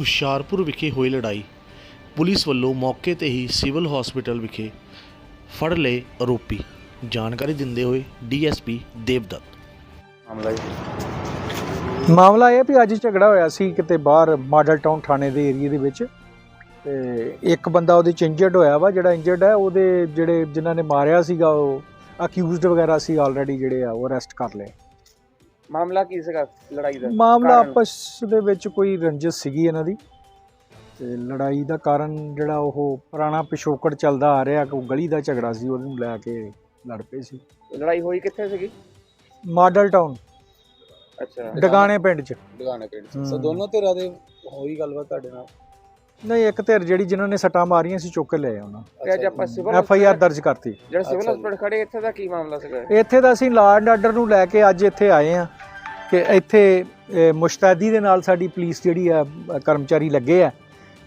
ਹੁਸ਼ਿਆਰਪੁਰ ਵਿਖੇ ਹੋਈ ਲੜਾਈ। ਪੁਲਿਸ ਵੱਲੋਂ ਮੌਕੇ ਤੇ ਹੀ ਸਿਵਲ ਹਸਪੀਟਲ ਵਿਖੇ ਫੜ ਲਏ ਆਰੋਪੀ। ਜਾਣਕਾਰੀ ਦਿੰਦੇ ਹੋਏ ਡੀਐਸਪੀ ਦੇਵਦੱਤ। ਮਾਮਲਾ ਜੀ ਮਾਮਲਾ ਇਹ ਵੀ ਅੱਜ ਝਗੜਾ ਹੋਇਆ ਸੀ ਕਿਤੇ ਬਾਹਰ ਮਾਡਲ ਟਾਊਨ ਥਾਣੇ ਦੇ ਏਰੀਆ ਦੇ ਵਿੱਚ ਤੇ ਇੱਕ ਬੰਦਾ ਉਹਦੇ ਚ ਇੰਜਰਡ ਹੋਇਆ ਵਾ ਜਿਹੜਾ ਇੰਜਰਡ ਹੈ ਉਹਦੇ ਜਿਹੜੇ ਜਿਨ੍ਹਾਂ ਨੇ ਮਾਰਿਆ ਸੀਗਾ ਉਹ ਅਕਿਊਜ਼ਡ ਵਗੈਰਾ ਸੀ ਆਲਰੇਡੀ ਜਿਹੜੇ ਆ ਉਹ ਅਰੈਸਟ ਕਰ ਲਏ। ਮਾਮਲਾ ਕੀ ਸੀਗਾ ਲੜਾਈ ਦਾ? ਮਾਮਲਾ ਕਾਰਨ? ਆਪਸ ਦੇ ਵਿੱਚ ਕੋਈ ਰੰਜਿਸ਼ ਸੀਗੀ ਇਹਨਾਂ ਦੀ। ਤੇ ਲੜਾਈ ਦਾ ਕਾਰਨ ਜਿਹੜਾ ਉਹ ਪੁਰਾਣਾ ਪਿਛੋਕੜ ਚੱਲਦਾ ਆ ਰਿਹਾ ਕੋਈ ਗਲੀ ਦਾ ਝਗੜਾ ਸੀ ਉਹਨੂੰ ਲੈ ਕੇ ਲੜ ਪਏ ਸੀ। ਲੜਾਈ ਹੋਈ ਕਿੱਥੇ ਸੀਗੀ? ਮਾਡਲ ਟਾਊਨ ਅੱਛਾ। ਡਗਾਣੇ ਪਿੰਡ 'ਚ। ਦੁਕਾਨੇ ਪਿੰਡ ਚ। ਹਮ। ਸੋ ਦੋਨੋਂ ਧਿਰਾਂ ਦੇ ਹੋਈ ਗੱਲਬਾਤ ਤੁਹਾਡੇ ਨਾਲ? ਨਹੀਂ ਇੱਕ ਧਿਰ ਜਿਹੜੀ ਜਿਨ੍ਹਾਂ ਨੇ ਸੱਟਾਂ ਮਾਰੀਆਂ ਸੀ ਚੁੱਕ ਕੇ ਲੈ ਉਹਨਾਂ। ਤੇ ਅੱਜ ਆਪਾਂ ਸਿਵਲ ਐਫ ਆਈ ਆਰ ਦਰਜ ਕਰਤੀ। ਜਿਹੜਾ ਸਿਵਲ ਅੱਛਾ ਜੀ। ਹਸਪੀਟਲ ਖੜੇ ਇੱਥੇ ਦਾ ਕੀ ਮਾਮਲਾ ਸੀਗਾ? ਇੱਥੇ ਦਾ ਅਸੀਂ ਲਾਅ ਐਂਡ ਆਰਡਰ ਨੂੰ ਲੈ ਕੇ ਅੱਜ ਇੱਥੇ ਆਏ ਆ ਕਿ ਇੱਥੇ ਮੁਸ਼ਤੈਦੀ ਦੇ ਨਾਲ ਸਾਡੀ ਪੁਲਿਸ ਜਿਹੜੀ ਆ ਕਰਮਚਾਰੀ ਲੱਗੇ ਆ।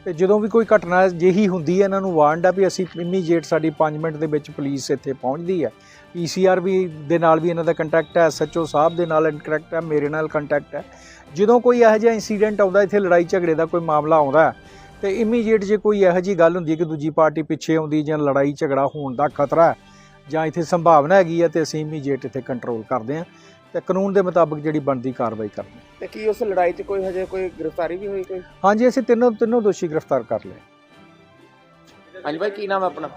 ਤੇ ਜਦੋਂ ਵੀ ਕੋਈ ਘਟਨਾ ਜਿਹੀ ਹੁੰਦੀ ਹੈ ਇਹਨਾਂ ਨੂੰ ਵਾਰਨਡ ਆ ਵੀ ਅਸੀਂ ਇਮੀਡੀਏਟ ਸਾਡੀ 5 ਮਿੰਟ ਦੇ ਵਿੱਚ ਪੁਲਿਸ ਇੱਥੇ ਪਹੁੰਚਦੀ ਹੈ ਪੀਸੀਆਰ ਵੀ ਦੇ ਨਾਲ ਵੀ ਇਹਨਾਂ ਦਾ ਕੰਟੈਕਟ ਹੈ ਐਸਐਚਓ ਸਾਹਿਬ ਦੇ ਨਾਲ ਕੰਟੈਕਟ ਹੈ ਮੇਰੇ ਨਾਲ ਕੰਟੈਕਟ ਹੈ ਜਦੋਂ ਕੋਈ ਇਹੋ ਜਿਹਾ ਇਨਸੀਡੈਂਟ ਆਉਂਦਾ ਇੱਥੇ ਲੜਾਈ ਝਗੜੇ ਦਾ ਕੋਈ ਮਾਮਲਾ ਆਉਂਦਾ ਹੈ, ਤੇ ਇਮੀਡੀਏਟ ਜੇ ਕੋਈ ਇਹੋ ਜਿਹੀ ਗੱਲ ਹੁੰਦੀ ਹੈ ਕਿ ਦੂਜੀ ਪਾਰਟੀ ਪਿੱਛੇ ਆਉਂਦੀ ਜਾਂ ਲੜਾਈ ਝਗੜਾ ਹੋਣ ਦਾ ਖਤਰਾ ਹੈ ਜਾਂ ਇੱਥੇ ਸੰਭਾਵਨਾ ਹੈਗੀ ਹੈ ਤੇ ਅਸੀਂ ਇਮੀਡੀਏਟ ਇੱਥੇ ਕੰਟਰੋਲ ਕਰਦੇ ਹਾਂ ਤੇ ਕਾਨੂੰਨ ਦੇ ਮੁਤਾਬਕ ਜਿਹੜੀ ਬਣਦੀ ਕਾਰਵਾਈ ਕਰਦੇ ਹਾਂ। ਤੇ ਕੀ ਉਸ ਲੜਾਈ 'ਚ ਕੋਈ ਹਜੇ ਕੋਈ ਗ੍ਰਿਫਤਾਰੀ ਵੀ ਹੋਈ ਕੋਈ? ਹਾਂਜੀ ਅਸੀਂ ਤਿੰਨੋਂ ਤਿੰਨੋਂ ਦੋਸ਼ੀ ਗ੍ਰਿਫਤਾਰ ਕਰ ਲਏ। ਹਾਂਜੀ ਭਾਈ ਕੀ ਨਾਮ ਹੈ ਆਪਣਾ?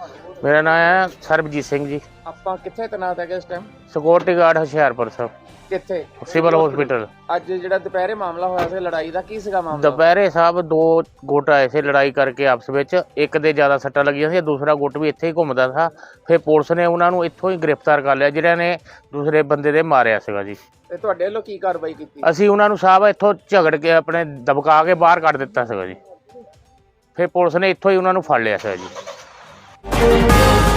ਮੇਰਾ ਨਾਮ ਹੈ ਸਰਬਜੀਤ ਸਿੰਘ ਜੀ। ਆਪਾਂ ਕਿੱਥੇ ਤੈਨਾਤ ਹੈਗੇ ਇਸ ਟਾਈਮ ਸਿਕਿਉਰਟੀ ਗਾਰਡ ਹੁਸ਼ਿਆਰਪੁਰ ਸਾਹਿਬ ਕਿੱਥੇ? ਸਿਵਲ ਹਸਪੀਟਲ ਅੱਜ ਜਿਹੜਾ ਦੁਪਹਿਰੇ ਮਾਮਲਾ ਹੋਇਆ ਸੀ ਲੜਾਈ ਦਾ ਕੀ ਸੀਗਾ ਮਾਮਲਾ? ਦੁਪਹਿਰੇ ਸਾਹਿਬ ਦੋ ਗੁੱਟ ਆਏ ਸੀ ਲੜਾਈ ਕਰਕੇ ਆਪਸ ਵਿੱਚ। ਇੱਕ ਦੇ ਜ਼ਿਆਦਾ ਸੱਟਾਂ ਲੱਗੀਆਂ ਸੀ ਦੂਸਰਾ ਗੁੱਟ ਵੀ ਇੱਥੇ ਹੀ ਘੁੰਮਦਾ ਸੀ। ਫਿਰ ਪੁਲਿਸ ਨੇ ਉਹਨਾਂ ਨੂੰ ਇੱਥੋਂ ਹੀ ਗ੍ਰਿਫਤਾਰ ਕਰ ਲਿਆ ਜਿਹੜਿਆਂ ਨੇ ਦੂਸਰੇ ਬੰਦੇ ਦੇ ਮਾਰਿਆ ਸੀਗਾ ਜੀ। ਤੇ ਤੁਹਾਡੇ ਵੱਲੋਂ ਕੀ ਕਾਰਵਾਈ ਕੀਤੀ? ਅਸੀਂ ਉਹਨਾਂ ਨੂੰ ਸਾਹਿਬ ਇੱਥੋਂ ਝਗੜ ਕੇ ਆਪਣੇ ਦਬਕਾ ਕੇ ਬਾਹਰ ਕੱਢ ਦਿੱਤਾ ਸੀਗਾ ਜੀ। ਫਿਰ ਪੁਲਿਸ ਨੇ ਇੱਥੋਂ ਹੀ ਉਹਨਾਂ ਨੂੰ ਫੜ ਲਿਆ ਸੀਗਾ ਜੀ। Thank you.